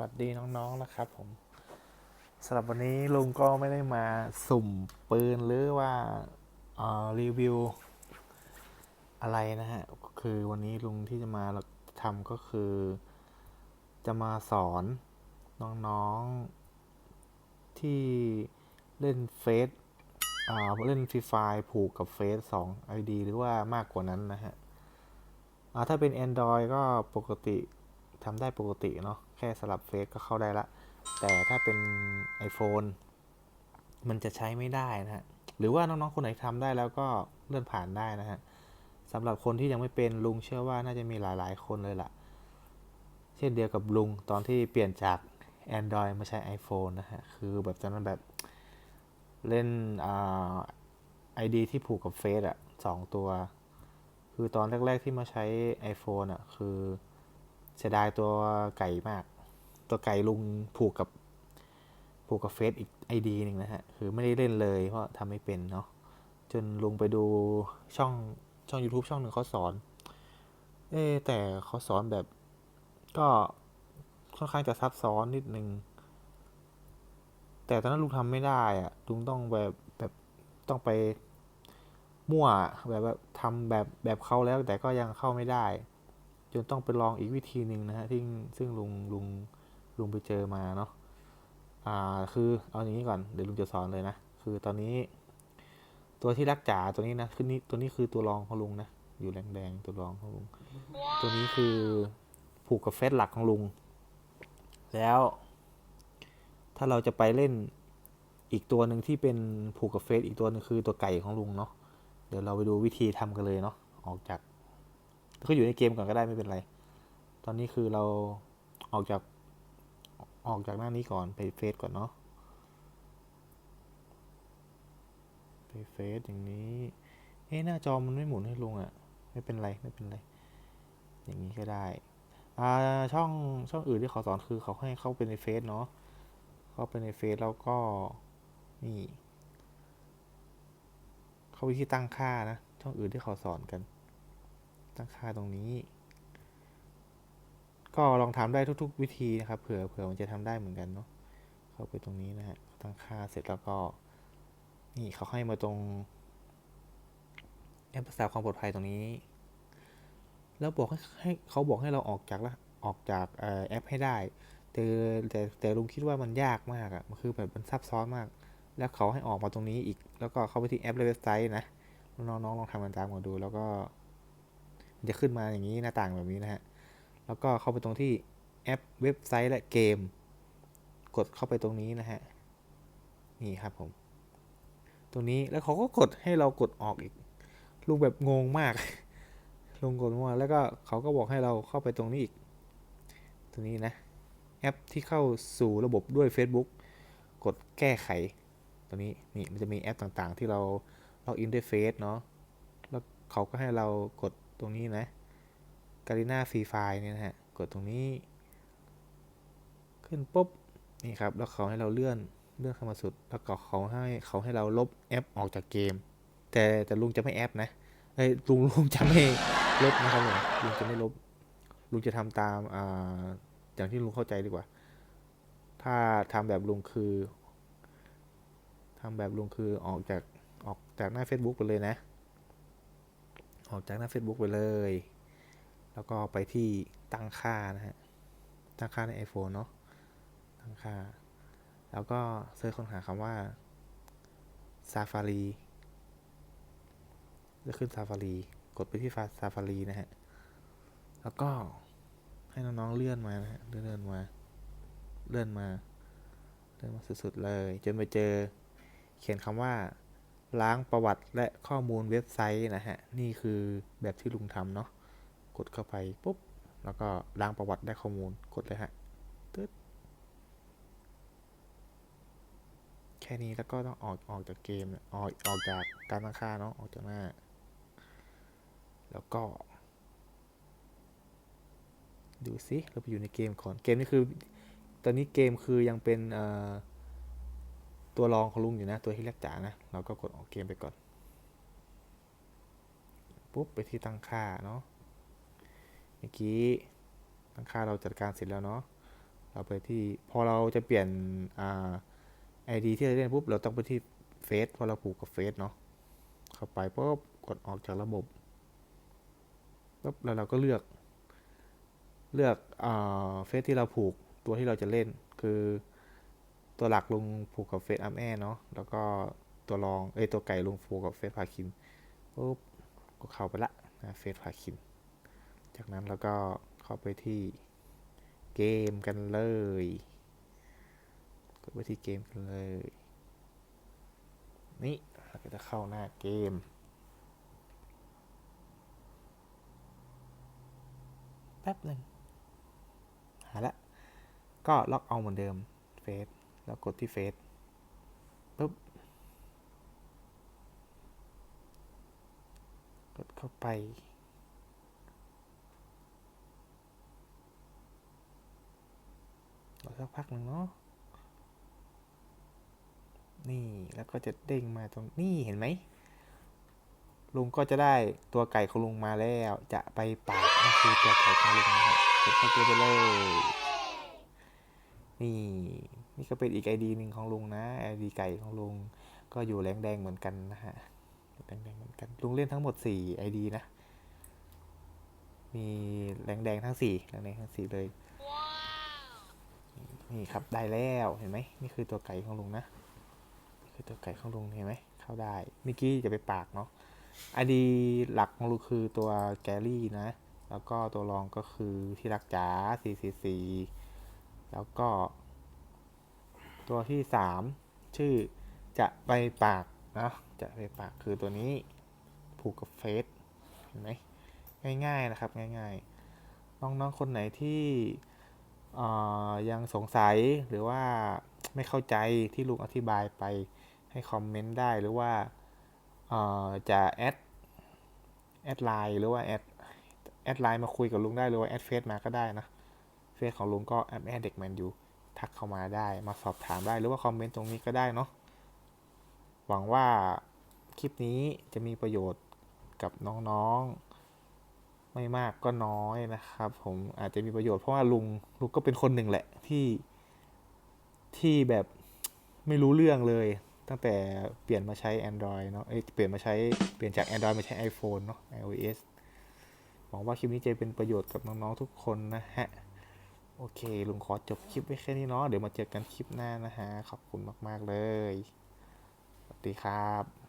วัสดีน้องๆนะครับผมสำหรับวันนี้ลุงก็ไม่ได้มาสุ่มปืนหรือว่ารีวิว อะไรนะฮะ คือวันนี้ลุงที่จะมาทำก็คือ จะมาสอนน้องๆที่เล่นเฟซเล่นฟรีไฟผูกกับเฟซสอง ID หรือว่ามากกว่านั้นนะฮะถ้าเป็น Android ก็ปกติ ทำได้ปกติเนาะแค่สลับเฟซก็เข้าได้ละ แต่ถ้าเป็น iPhone มันจะใช้ไม่ได้นะฮะ หรือว่าน้องๆคนไหนทำได้แล้วก็เลื่อนผ่านได้นะฮะสำหรับคนที่ยังไม่เป็นลุงเชื่อว่าน่าจะมีหลายๆคนเลยล่ะ เช่นเดียวกับลุงตอนที่เปลี่ยนจาก Android มาใช้ iPhone นะฮะ คือแบบตอนนั้นแบบเล่นอ่า ID ที่ผูกกับเฟซอะสองตัว คือตอนแรก ๆที่มาใช้ iPhone อะคือ สียดายตัวไก่มาก ตัวไก่ลุงผูกกับผูกกับเฟซอีก ID หนึ่งนะฮะ คือไม่ได้เล่นเลยเพราะทำไม่เป็นเนาะ จนลุงไปดูช่องช่อง YouTube ช่องหนึ่งเขาสอน เอ๊แต่เขาสอนแบบ ก็ค่อนข้างจะซับซ้อนนิดนึง แต่ตอนนั้นลุงทำไม่ได้อะลุงต้องแบบแบบต้องไปมั่วแบบแบบทำแบบแบบเขาแล้วแต่ก็ยังเข้าไม่ได้ จนต้องไปลองอีกวิธีหนึ่งนะฮะที่ซึ่งลุงลุงลุงไปเจอมาเนาะอ่าคือเอาอย่างนี้ก่อนเดี๋ยวลุงจะสอนเลยนะ คือตอนนี้ ตัวที่รักจ๋าตัวนี้นะคือนี่ตัวนี้คือตัวรองของลุงนะอยู่แดงๆตัวรองของลุง ตัวนี้คือผูกกับเฟซหลักของลุง แล้ว ถ้าเราจะไปเล่นอีกตัวหนึ่งที่เป็นผูกกับเฟซอีกตัวนึงคือตัวไก่ของลุงเนาะเดี๋ยวเราไปดูวิธีทำกันเลยเนาะออกจาก ก็อยู่ในเกมก่อนก็ได้ไม่เป็นไร ตอนนี้คือเราออกจากออกจากหน้านี้ก่อนไปเฟซก่อนเนาะไปเฟซอย่างนี้ เอ๊ะหน้าจอมันไม่หมุนให้ลุงอะ่ะ ไม่เป็นไรไม่เป็นไร อย่างนี้ก็ได้อ่าช่องช่องอื่นที่เขาสอนคือเขาให้เข้าไปในเฟซเนาะเข้าไปในเฟซแล้วก็นี่ เข้าไปที่ตั้งค่านะ ช่องอื่นที่เขาสอนกัน ตั้งค่าตรงนี้ ก็ลองทำได้ทุก ๆ วิธีนะครับ เผื่อเผื่อมันจะทำได้เหมือนกันเนาะเข้าไปตรงนี้นะฮะตั้งค่าเสร็จแล้วก็ นี่เขาให้มาตรงแอปรักษาความปลอดภัยตรงนี้ แล้วบอกให้ให้เขาบอกให้เราออกจากละออกจากแอปให้ได้ แต่แต่แต่ลุงคิดว่ามันยากมากอะ่ะมันคือแบบมันซับซ้อนมาก แล้วเขาให้ออกมาตรงนี้อีก แล้วก็เข้าไปที่แอปแลเว็บไซต์นะน้องๆลองทำกันตามกันดูแล้วก็ จะขึ้นมาอย่างนี้หน้าต่างแบบนี้นะฮะ แล้วก็เข้าไปตรงที่แอปเว็บไซต์และเกม กดเข้าไปตรงนี้นะฮะ นี่ครับผม ตรงนี้แล้วเขาก็กดให้เรากดออกอีกลุงแบบงงมาก ลงกดมั่วแล้วก็เขาก็บอกให้เราเข้าไปตรงนี้อีก ตรงนี้นะ แอปที่เข้าสู่ระบบด้วย Facebook กดแก้ไข ตรงนี้นี่มันจะมีแอปต่างๆ ที่เราล็อกอินด้วยเฟซเนาะ แล้วเขาก็ให้เรากด ตรงนี้นะการีน่าฟรีไฟเนี่ยนะฮะ กดตรงนี้ ขึ้นปุ๊บ นี่ครับ แล้วเขาให้เราเลื่อน เลื่อนเข้ามาสุด แล้วก็เขาให้เขาให้เราลบแอปออกจากเกม แต่แต่ลุงจะไม่แอปนะเอ้ลุงลุงจะไม่ลบนะครับผมลุงจะไม่ลบ ลุงจะทำตามอ่าอย่างที่ลุงเข้าใจดีกว่า ถ้าทำแบบลุงคือทำแบบลุงคือออกจากออกจากหน้า Facebook ไปเลยนะ ออกจากหน้า Facebook ไปเลย แล้วก็ไปที่ตั้งค่านะฮะ ตั้งค่าใน iPhone เนาะ ตั้งค่า แล้วก็เซิร์ชค้นหาคำว่า Safari จะขึ้น Safari กดไปที่ Safari นะฮะ แล้วก็ให้น้องๆเลื่อนมานะฮะ เลื่อนเลื่อนมา เลื่อนมา เลื่อนมาสุดๆเลย จนไปเจอเขียนคำว่า ล้างประวัติและข้อมูลเว็บไซต์นะฮะ นี่คือแบบที่ลุงทำเนาะ กดเข้าไปปุ๊บ แล้วก็ล้างประวัติได้ข้อมูล กดเลยฮะตึ๊ดแค่นี้แล้วก็ต้องออกออกจากเกมเนี่ยออกออกจากการตั้งค่าเนาะ ออกจากหน้า แล้วก็ ดูสิเราไปอยู่ในเกมก่อน เกมนี้คือ ตอนนี้เกมคือยังเป็นเอ่อ ตัวรองของลุงอยู่นะ ตัวที่เรียกจ๋านะ เราก็กดออกเกมไปก่อน ปุ๊บไปที่ตั้งค่าเนาะ เมื่อกี้ตั้งค่าเราจัดการเสร็จแล้วเนาะ เราไปที่ พอเราจะเปลี่ยนอ่าไอดีที่เราเล่นปุ๊บ เราต้องไปที่เฟซพอเราผูกกับเฟซเนาะ เข้าไปปุ๊บกดออกจากระบบปุ๊บแล้วเราก็เลือก เลือกอ่าเฟซที่เราผูกตัวที่เราจะเล่นคือ ตัวหลักลงผูกกับเฟซอัมแอเนาะแล้วก็ตัวรองเอ้ยตัวไก่ลงผูกกับเฟซพาคินปุ๊บก็เข้าไปละนะเฟซพาคิน จากนั้นเราก็เข้าไปที่เกมกันเลยกดไปที่เกมกันเลย นี่เราก็จะเข้าหน้าเกมแป๊บหนึ่งหาละ ก็ล็อกเอาเหมือนเดิมเฟซ แล้วกดที่เฟซปุ๊บ กดเข้าไป รอสักพักหนึ่งเนาะ นี่แล้วก็จะเด้งมาตรงนี่เห็นไหม ลุงก็จะได้ตัวไก่ของลุงมาแล้ว จะไปปากนั่นคือตัวไก่ของลุงนะครับกดเข้าไปเลย นี่นี่ก็เป็นอีกไอดีหนึ่งของลุงนะไอดีไก่ของลุงก็อยู่แรงแดงเหมือนกันนะฮะแรงแดงเหมือนกันลุงเล่นทั้งหมดสี่ไอดีนะ มีแรงแดงทั้งสี่แรงแดงทั้งสี่เลย นี่ครับได้แล้วเห็นไหมนี่คือตัวไก่ของลุงนะนี่คือตัวไก่ของลุงเห็นไหมเข้าได้เมื่อกี้จะไปปากเนาะไอดีหลักของลุงคือตัวแกรี่นะ แล้วก็ตัวรองก็คือที่รักจ๋า444 แล้วก็ ตัวที่สามชื่อจะไปปากนะจะไปปากคือตัวนี้ผูกกับเฟซเห็นไหมง่าย ๆ นะครับ ง่าย ๆ น้อง ๆ คนไหนที่ยังสงสัยหรือว่าไม่เข้าใจที่ลุงอธิบายไปให้คอมเมนต์ได้หรือว่าจะแอดแอดไลน์หรือว่าแอดแอดไลน์มาคุยกับลุงได้หรือว่าแอดเฟซมาก็ได้นะ ฟซของลุงก็แอดแอดเด็กแมนยูทักเข้ามาได้มาสอบถามได้หรือว่าคอมเมนต์ตรงนี้ก็ได้เนาะหวังว่าคลิปนี้จะมีประโยชน์กับน้องๆ ไม่มากก็น้อยนะครับ ผมอาจจะมีประโยชน์เพราะว่าลุงลุงก็เป็นคนหนึ่งแหละที่ที่แบบไม่รู้เรื่องเลย ตั้งแต่เปลี่ยนมาใช้ Android เนาะเอ้ยเปลี่ยนมาใช้เปลี่ยนจาก Android มาใช้ iPhone เนาะ iOS หวังว่าคลิปนี้จะเป็นประโยชน์กับน้องๆทุกคนนะฮะ โอเค ลุงขอจบคลิปไว้แค่นี้เนาะเดี๋ยวมาเจอกันคลิปหน้านะฮะ ขอบคุณมาก ๆ เลย สวัสดีครับ